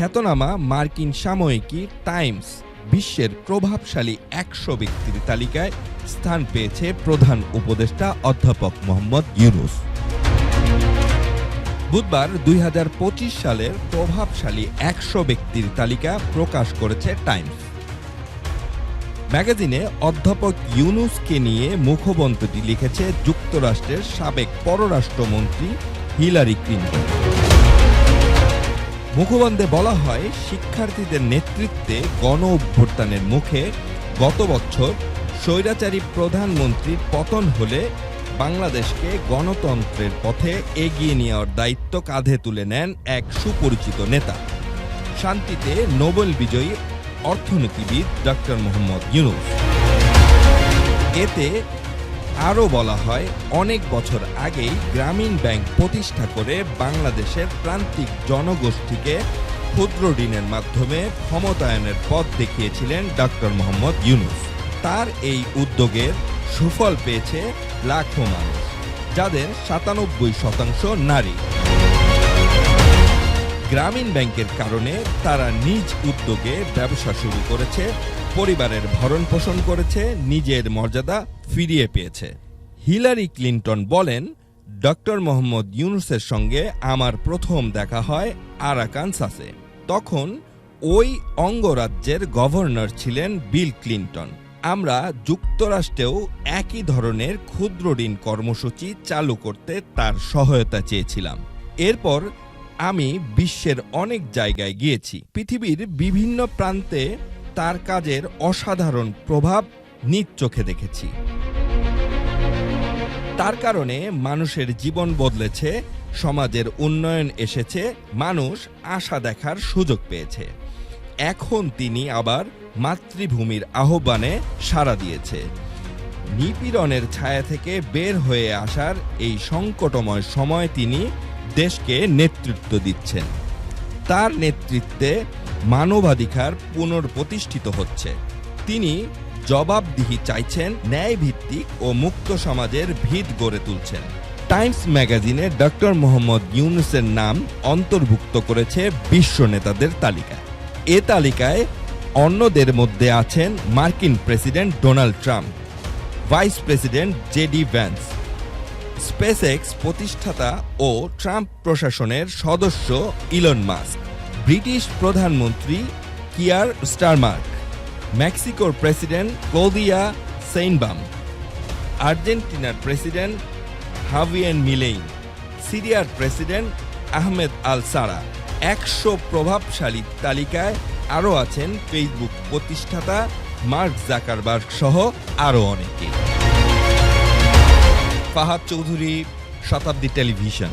খ্যাতনামা মার্কিন সাময়িকী টাইমস, বিশ্বের প্রভাবশালী একশো ব্যক্তির তালিকায় স্থান পেয়েছে প্রধান উপদেষ্টা অধ্যাপক মোহাম্মদ ইউনুস। বুধবার দুই হাজার পঁচিশ সালের প্রভাবশালী একশো ব্যক্তির তালিকা প্রকাশ করেছে টাইমস। ম্যাগাজিনে অধ্যাপক ইউনুসকে নিয়ে মুখবন্ধটি লিখেছে যুক্তরাষ্ট্রের সাবেক পররাষ্ট্রমন্ত্রী হিলারি ক্লিন্টন। মুখবন্ধে বলা হয়, শিক্ষার্থীদের নেতৃত্বে গণ অভ্যুত্থানের মুখে গত বছর স্বৈরাচারী প্রধানমন্ত্রীর পতন হলে বাংলাদেশকে গণতন্ত্রের পথে এগিয়ে নেওয়ার দায়িত্ব কাঁধে তুলে নেন এক সুপরিচিত নেতা। শান্তিতে নোবেল বিজয়ী অর্থনীতিবিদ ডক্টর মোহাম্মদ ইউনুস। এতে আরও বলা হয়, অনেক বছর আগেই গ্রামীণ ব্যাংক প্রতিষ্ঠা করে বাংলাদেশের প্রান্তিক জনগোষ্ঠীকে ক্ষুদ্র ঋণের মাধ্যমে ক্ষমতায়নের পথ দেখিয়েছিলেন ডক্টর মোহাম্মদ ইউনুস। তার এই উদ্যোগের সুফল পেয়েছে লাখো মানুষ, যাদের সাতানব্বই শতাংশ নারী। গ্রামীণ ব্যাংকের কারণে তারা নিজ উদ্যোগে ব্যবসা শুরু করেছে, পরিবারের ভরণ পোষণ করেছে, নিজের মর্যাদা ফিরিয়ে পেয়েছে। হিলারি ক্লিন্টন বলেন, ডক্টর মোহাম্মদ ইউনুসের সঙ্গে আমার প্রথম দেখা হয় আরাকানসাসে তখন ওই অঙ্গরাজ্যের গভর্নর ছিলেন বিল ক্লিন্টন। আমরা যুক্তরাষ্ট্রেও একই ধরনের ক্ষুদ্র ঋণ কর্মসূচি চালু করতে তার সহায়তা চেয়েছিলাম। এরপর আমি বিশ্বের অনেক জায়গায় গিয়েছি। পৃথিবীর বিভিন্ন প্রান্তে তার কাজের অসাধারণ প্রভাব নিজ চোখে দেখেছি। তার কারণে মানুষের জীবন বদলেছে, সমাজের উন্নয়ন এসেছে, মানুষ আশা দেখার সুযোগ পেয়েছে। এখন তিনি আবার মাতৃভূমির আহ্বানে সাড়া দিয়েছে। নিপীড়নের ছায়া থেকে বের হয়ে আসার এই সংকটময় সময় তিনি দেশকে নেতৃত্ব দিচ্ছেন। তার নেতৃত্বে মানবাধিকার পুনর্প্রতিষ্ঠিত হচ্ছে। তিনি জবাবদিহি চাইছেন, ন্যায়ভিত্তিক ও মুক্ত সমাজের ভিত গড়ে তুলছেন। টাইমস ম্যাগাজিনে ডক্টর মোহাম্মদ ইউনুসের নাম অন্তর্ভুক্ত করেছে বিশ্ব নেতাদের তালিকায়। এ তালিকায় অন্যদের মধ্যে আছেন মার্কিন president Donald Trump, vice president JD Vance. SpaceX প্রতিষ্ঠাতা ও ট্রাম্প প্রশাসনের সদস্য ইলন মাস্ক, ব্রিটিশ প্রধানমন্ত্রী কিয়ার স্টারমার্ক, মেক্সিকোর প্রেসিডেন্ট ক্লোদিয়া সেইনবাম, আর্জেন্টিনার প্রেসিডেন্ট হাভিয়েন মিলেইন, সিরিয়ার প্রেসিডেন্ট আহমেদ আল সারা। একশো প্রভাবশালী তালিকায় আরও আছেন ফেসবুক প্রতিষ্ঠাতা মার্ক জাকারবার্গ সহ আরও অনেকে। ফাহাদ চৌধুরী শতাব্দী টেলিভিশন।